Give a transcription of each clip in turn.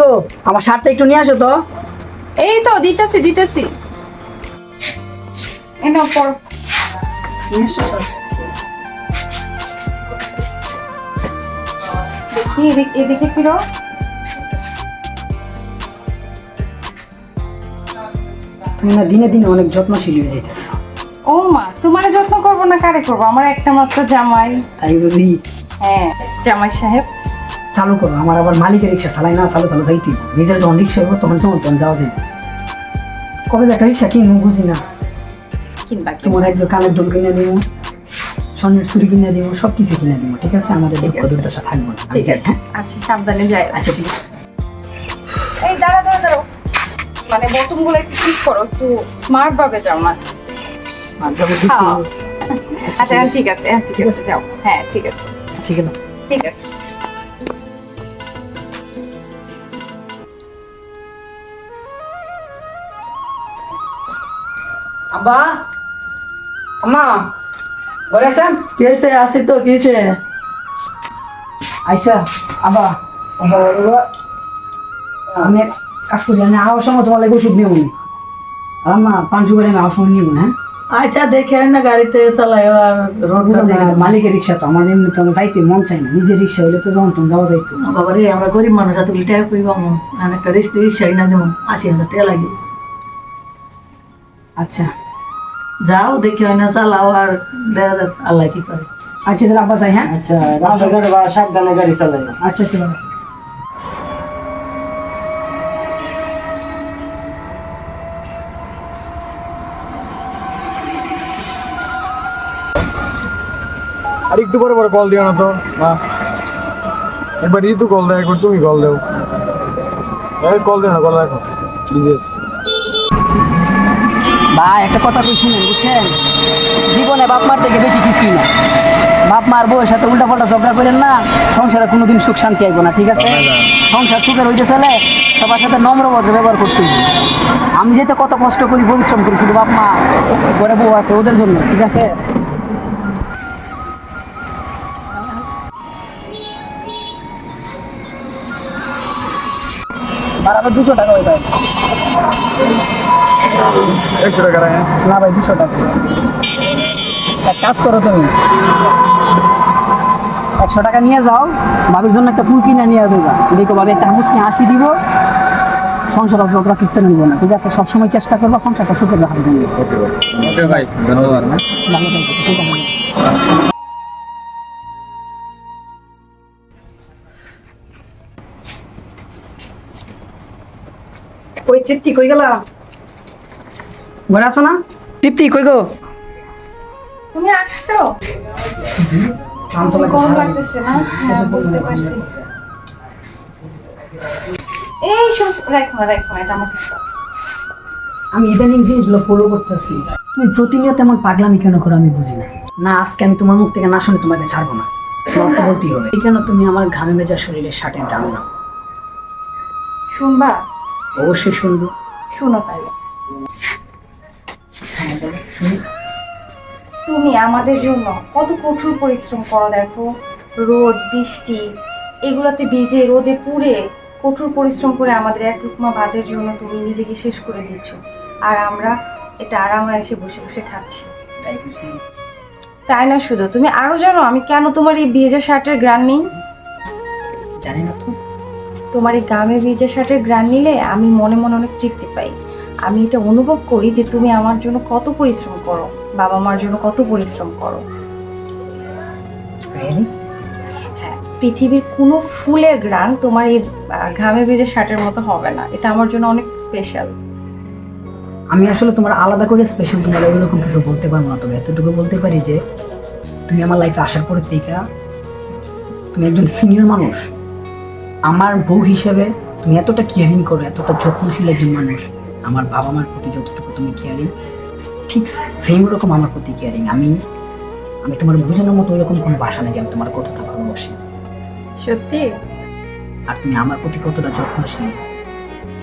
গো আমার শার্টটা একটু নিয়ে আসো তো। এই তো দিতেছি দিতেছি। এনো পর। নিয়ে আসো শার্ট। দেখি এদিকে ফিরো। তুমি না দিনে দিনে অনেক যত্নশীল হয়ে যাইতেছ। ও মা তোমার যত্ন করব না কারে করব? আমার একটা মাত্র জামাই। তাই বুঝি। হ্যাঁ জামাই সাহেব। চালু করো। আমার আবার মালিকের রিক্সা চালাই না চালু চালু যাইতে। নিজের যখন রিক্সা হব তখন যখন তখন যাওয়া যাবে কবে যে একটা রিক্সা কিনবো বুঝি না। কিনবা তোমার একজন কানের দোল কিনে দিব স্বর্ণের চুরি কিনে দিব সব কিছু কিনে দিব ঠিক আছে? আমাদের দুঃখ দুর্দশা থাকব না। হ্যাঁ? আচ্ছা সাবধানে যাই। আচ্ছা ঠিক আছে। এই দাঁড়া দাঁড়া দাঁড়াও। মানে একটু ঠিক করো একটু স্মার্ট ভাবে যাও না আর যখন। আচ্ছা, ঠিক আছে। ঠিক আছে হ্যাঁ, ঠিক আছে যাও। হ্যাঁ ঠিক আছে। আচ্ছা গেলাম ঠিক আছে। আব্বা? আম্মা ঘরে আছেন? কেসে আসি তো কিসে আইসা আমি এক কাজ করি আমি আওয়ার সময় তোমার লাগে ওষুধ নেব আর আম্মা পাঁচ করে আমি আওয়ার সময় নিব না হ্যাঁ? আচ্ছা দেখে না গাড়িতে চালাই আর মালিকের রিক্সা তো আমার এমনি তো যাইতে মন চাই না। নিজের রিক্সা হইলে তো যখন তখন যাওয়া যাইতো। বাবা রে আমরা গরিব মানুষ এতগুলি টাকা করি পাবো? আর একটা রিক্সা না দেবো আশি হাজার টাকা লাগে। আচ্ছা। যাও দেখে হয় না চালাও আর দেখা যাক আল্লাহ কি করে। আচ্ছা তাহলে আব্বা যাই হ্যাঁ? আচ্ছা রাস্তাঘাটে বা সাবধানে গাড়ি চালাই। আচ্ছা চলো আর একটু পরে পরে কল দিও না তো। একবার ঋতু কল দেয় একবার তুমি কল দেও। কল দিও না কল রাখো প্লিজ ভাই একটা কথা কই শুনেন বুঝছেন? জীবনে বাপ মার থেকে বেশি কিছুই না। বাপ মার বউয়ের সাথে উল্টা পাল্টা ঝগড়া করেন না সংসারে কোনোদিন সুখ শান্তি আইব না ঠিক আছে? সংসার সুখের হইতে চলে সবার সাথে নম্র ভদ্র ব্যবহার করতে আমি যেতে কত কষ্ট করি পরিশ্রম করি শুধু বাপ মা ঘরে বউ আছে ওদের জন্য ঠিক আছে? ভাড়া তো দুশো টাকা হয়ে ভাই। একশো টাকা না ভাই দুশো টাকা। এক কাজ করো তুমি। একশো টাকা নিয়ে যাও ভাবির জন্য একটা ফুল কিনে নিয়ে যাবা দেখো ভাবি একটা মুসকি হাসি দিব সংসার ঝগড়া করতে নিব না ঠিক আছে? সবসময় চেষ্টা করব সংসারটা সুখের রাখার জন্য ওকে ভাই ধন্যবাদ। ভালো থাকো, ঠিক তৃপ্তি কই গেলা? ঘরে আসো না। তৃপ্তি কই গো? তুমি আসছো? লাগতেছে না? হ্যাঁ বুঝতে পারছি। এই সব রাখো না এটা আমাকে আমি ইদানিং জিনিসগুলো ফলো করতেছি। তুমি প্রতিনিয়ত এমন পাগলামি কেন করো আমি বুঝি না। না আজকে আমি তোমার মুখ থেকে না শুনে তোমাকে ছাড়বো না। তোমার বলতেই হবে। এই কেন তুমি আমার ঘামে ভেজা শরীরের শার্টের ডান না শুনবা? অবশ্যই শুনব। শুনো তাহলে। হ্যাঁ বলো, শুনি। তুমি আমাদের জন্য কত কঠোর পরিশ্রম করো দেখো। রোদ বৃষ্টি এগুলাতে ভিজে রোদে পুড়ে কঠোর পরিশ্রম করে আমাদের এক রুকমা ভাতের জন্য তুমি নিজেকে শেষ করে দিচ্ছ। আর আমরা এটা আরামে এসে বসে বসে খাচ্ছি। তাই বুঝি। তাই না শুধু? তুমি আরও জানো আমি কেন তোমার এই ভেজা শার্টের গ্রান নিই? জানি না তো। তোমার এই গামে ভিজা শার্টের গ্রান নিলে আমি মনে মনে অনেক তৃপ্তি পাই। আমি এটা অনুভব করি যে তুমি আমার জন্য কত পরিশ্রম করো বাবা মার জন্য কত পরিশ্রম করো? হ্যাঁ পৃথিবীর কোনো ফুলের গ্রান তোমার এই ঘামে ভেজে শার্টের মতো হবে না। এটা আমার জন্য অনেক স্পেশাল আমি আসলে তোমার আলাদা করে স্পেশাল তোমার ওইরকম কিছু বলতে পারব না তবে এতটুকু বলতে পারি যে তুমি আমার লাইফে আসার পরে থেকে তুমি একজন সিনিয়র মানুষ। আমার বউ হিসেবে তুমি এতটা কেয়ারিং করো এতটা যত্নশীল একজন মানুষ। আমার বাবা মার প্রতি যতটুকু তুমি কেয়ারিং ঠিক সেম রকম আমার প্রতি কেয়ারিং আমি আমি তোমার বোঝানোর মতো ওইরকম কোনো ভাষা নেই যে আমি তোমার কতটা ভালোবাসি। সত্যি? আর তুমি আমার প্রতি কতটা যত্নশীল।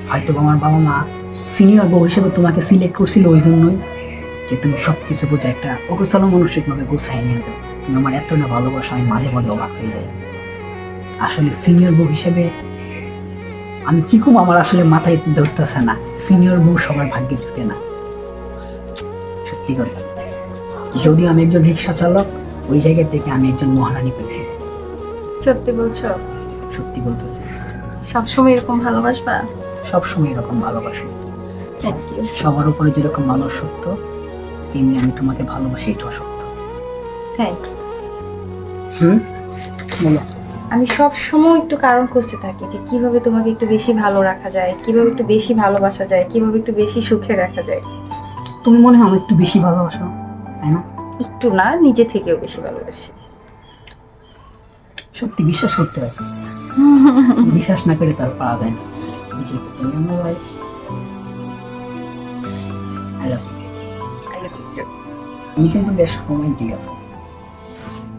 হয়তো আমার বাবা মা সিনিয়র বউ হিসেবে তোমাকে সিলেক্ট করছিল ওই জন্যই যে তুমি সব কিছু বোঝা একটা অগোছালো মানসিকভাবে গোছায় নিয়ে যাও। তুমি আমার এতটা ভালোবাসা আমি মাঝে মাঝে অবাক হয়ে যাই। আসলে সিনিয়র বউ হিসেবে আমি কি কম আমার আসলে মাথায় ধরতেছে না। সিনিয়র বউ সবার ভাগ্যে জুটে না। সত্যি কথা। যদিও আমি একজন রিক্সা চালক ওই জায়গা থেকে আমি একজন মহারানী পেয়েছি সত্যি বলছো? সত্যি বলতেছি। সবসময় এরকম ভালোবাসবা? সবসময় এরকম ভালোবাসি। সবার উপরে যেরকম মানুষ সত্য তেমনি আমি তোমাকে ভালোবাসি এটাও সত্য। থ্যাংক হুম? বলো। আমি সব সময় একটু কারণ খুঁজতে থাকি যে কীভাবে তোমাকে একটু বেশি ভালো রাখা যায় কীভাবে একটু বেশি ভালোবাসা যায় কীভাবে একটু বেশি সুখে রাখা যায়। তুমি মনে হয় আমার একটু বেশি ভালোবাসো তাই না? একটু না নিজে থেকেও বেশি ভালোবাসি। সত্যি বিশ্বাস করতে হয়। বিশ্বাস না করে তার পারা যায় না। যেহেতু তুমি আমার ওয়াইফ আই লাভ ইউ তুমি কিন্তু বেশ রোমান্টিক আছো।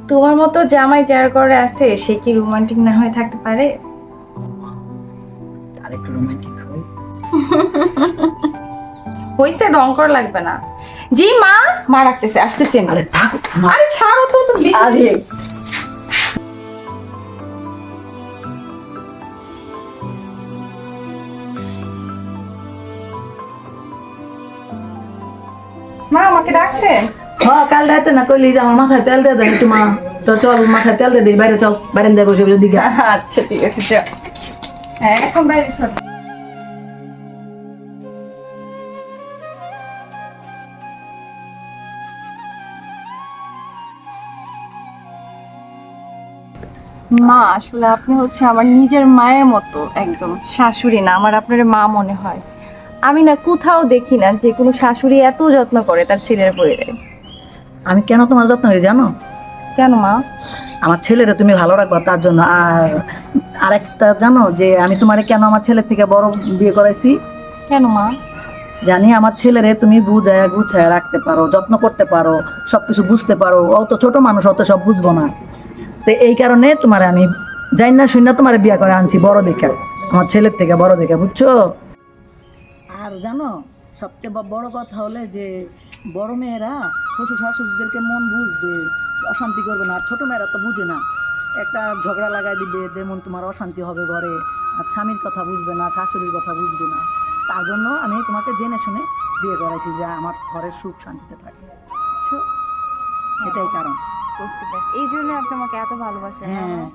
তোমার মতো জামাই যার ঘরে আছে সে কি রোমান্টিক না হয়ে থাকতে পারে? আর একটু রোমান্টিক হই হইছে করা লাগবে না। জি মা মা রাখতেছে আসতেছে আরে থাক আরে ছাড়ো তো আরে। মা আমাকে ডাকছেন? হ্যাঁ কাল রাতে না কইলি যে আমার মাথায় তেল তো চল, মাথায় তেল বাইরে চল, বাইরে দিকে। আচ্ছা ঠিক আছে চল হ্যাঁ এখন বাইরে। মা, আসলে আপনি হচ্ছে আমার নিজের মায়ের মতো একদম শাশুড়ি না, আমার আপনার মা মনে হয়। আমি না কোথাও দেখি না যে কোনো শাশুড়ি এত যত্ন করে তার ছেলের বইয়ের। আমি কেন তোমার যত্ন করি জানো? কেন মা? আমার ছেলেরে তুমি ভালো রাখবা তার জন্য। আর আরেকটা জানো যে আমি তোমারে কেন আমার ছেলের থেকে বড় বিয়ে করাইছি? কেন মা? জানি আমার ছেলেরে তুমি বুঝায় গুছায় রাখতে পারো যত্ন করতে পারো সবকিছু বুঝতে পারো। অত ছোট মানুষ অত সব বুঝব না। তো এই কারণে তোমার আমি জানি না শুনি না তোমার বিয়ে করে আনছি বড় দেখে। আমার ছেলের থেকে বড় দেখে বুঝছ? আর জানো সবচেয়ে বড় কথা হলে যে বড় মেয়েরা শ্বশুর শাশুড়িদেরকে মন বুঝবে অশান্তি করবে না। আর ছোটো মেয়েরা তো বুঝে না। একটা ঝগড়া লাগাই দিবে যেমন তোমার অশান্তি হবে ঘরে আর স্বামীর কথা বুঝবে না শাশুড়ির কথা বুঝবে না। তার জন্য আমি তোমাকে জেনে শুনে বিয়ে করাইছি যে আমার ঘরের সুখ শান্তিতে থাকে। বুঝছ? এটাই কারণ। বুঝতে পারছি। এই জন্য আপনি আমাকে এত ভালোবাসে হ্যাঁ।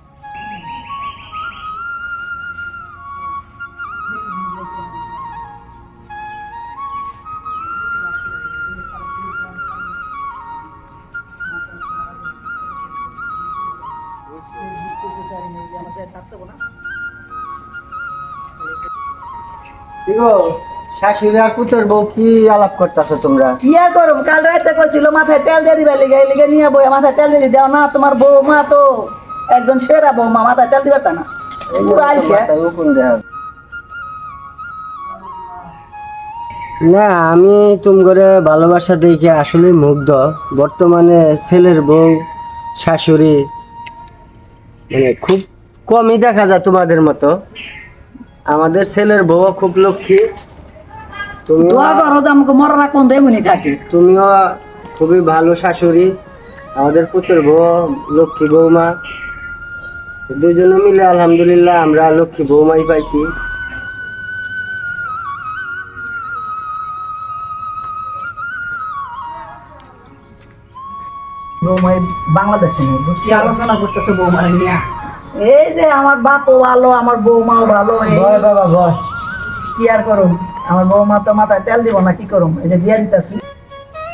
শাশুড়ি আর পুতোর বউ কি আলাপ করতেছো তোমরা? কি আর করব? কাল রাতে কইছিল মাথায় তেল দিয়ে দিবা লিগে লিগে নিয়ে বই মাথায় তেল দিয়ে দাও না তোমার বউ মা তো একজন সেরা বউ মা মাথায় তেল দিবা না। পুরো দেয়া। না আমি তুম করে ভালোবাসা দেখে আসলে মুগ্ধ। বর্তমানে ছেলের বউ শাশুড়ি মানে খুব কমই দেখা যায় তোমাদের মতো। আমাদের ছেলের বউ খুব লক্ষ্মী। তুমি দোয়া করো যে আমাকে মরার রাখ কোন দেমনি থাকে। তুমিও খুবই ভালো শাশুড়ি। আমাদের পুত্র বউ লক্ষ্মী বৌমা। দুজনে মিলে আলহামদুলিল্লাহ আমরা লক্ষ্মী বৌমাই পাইছি। বৌমাই বাংলাদেশে নেই আলোচনা করতেছে বৌমারে নিয়ে। এই যে আমার বাপও ভালো আমার বৌমাও ভালো এই ভয় বাবা ভয় কি আর করুম? আমার বৌমা তো মাথায় তেল দিব না কি করুম? এই যে দিয়া দিতেছি।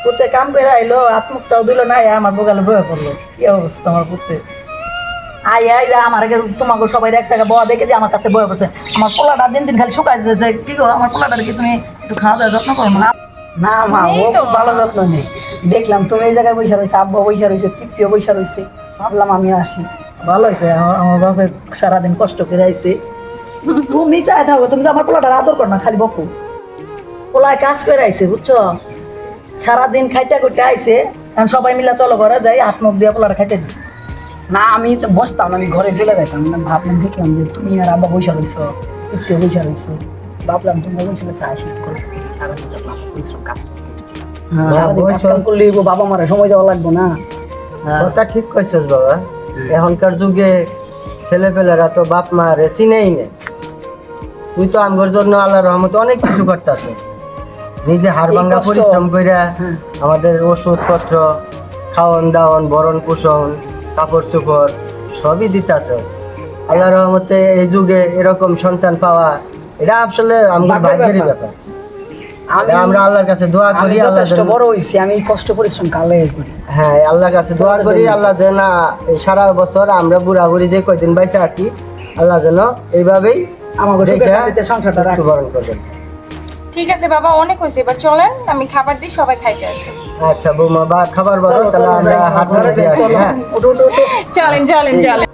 পুতে কাম করে আইলো আত্মুকটাও দিল না আয় আমার বোকালে বয়ে পড়ল। কি অবস্থা আমার পুতে? আই আই যা আমার আগে তোমাকে সবাই এক জায়গায় বয়া দেখে যে আমার কাছে বয়ে পড়ছে। আমার পোলাটা দিন দিন খালি শুকাই দিতেছে। কি গো আমার পোলাটার কি তুমি একটু খাওয়া দাওয়া যত্ন করো না? না মা ও তো। ভালো যত্ন নেই। দেখলাম তুমি এই জায়গায় বৈশা রয়েছে আব্বা বৈশা রয়েছে তৃপ্তিও বৈশা রয়েছে। ভাবলাম আমি আসি। ভালো হয়েছে আমার বাপে সারাদিন কষ্ট করে আইছে। তুমি চাই থাকো তুমি তো আমার পোলাটার আদর কর না খালি বকু। পোলায় কাজ করে আইছে বুঝছ? সারাদিন খাইটা করতে আইছে এখন সবাই মিলা চলো ঘরে যাই হাত মুখ দিয়ে পোলাটা খাইতে দিই। না আমি তো বসতাম আমি ঘরে চলে যেতাম না ভাবলাম দেখলাম যে তুমি আর আব্বা বৈশা রয়েছো তৃপ্তিও বৈশা রয়েছে ভাবলাম তুমি বৈশা রয়েছে আসি করে কাজ টাজ করতেছিলাম। হ্যাঁ, বাবা মারা সময় দেওয়া লাগবে না। কথা ঠিক কইছস বাবা। এখনকার যুগে ছেলেপেলেরা তো বাপ মা রে চিনেই নেই তুই তো আমগর জন্য আল্লাহ রহমতে অনেক কিছু করতেছ নিজে হাড় এই ভাঙ্গা পরিশ্রম কইরা হ্যাঁ। আমাদের ওষুধপত্র খাওয়ান দাওয়ান বরণ পোষণ কাপড় চোপড় সবই দিতাছ আল্লাহ রহমতে এই যুগে এরকম সন্তান পাওয়া এটা আসলে আমরা ভাগ্যের ভাগ্যেরই ব্যাপার। আমরা আল্লাহর কাছে দোয়া করি আল্লাহ বড় হয়েছি আমি কষ্ট পরিশ্রম কালে করি। হ্যাঁ আল্লাহর কাছে দোয়া করি আল্লাহ যেন সারা বছর আমরা বুড়া বুড়ি যে কয়দিন বাইসে আছি আল্লাহ যেন এইভাবেই সংসারটা রাখি। মৃত্যুবরণ করবেন ঠিক আছে বাবা অনেক হয়েছে। এবার চলেন আমি খাবার দিই সবাই খাইতে আসবে। আচ্ছা বৌমা বা খাবার বলো তাহলে আমরা হাত ধরে দিয়ে আসি হ্যাঁ। চলেন চলেন চলেন।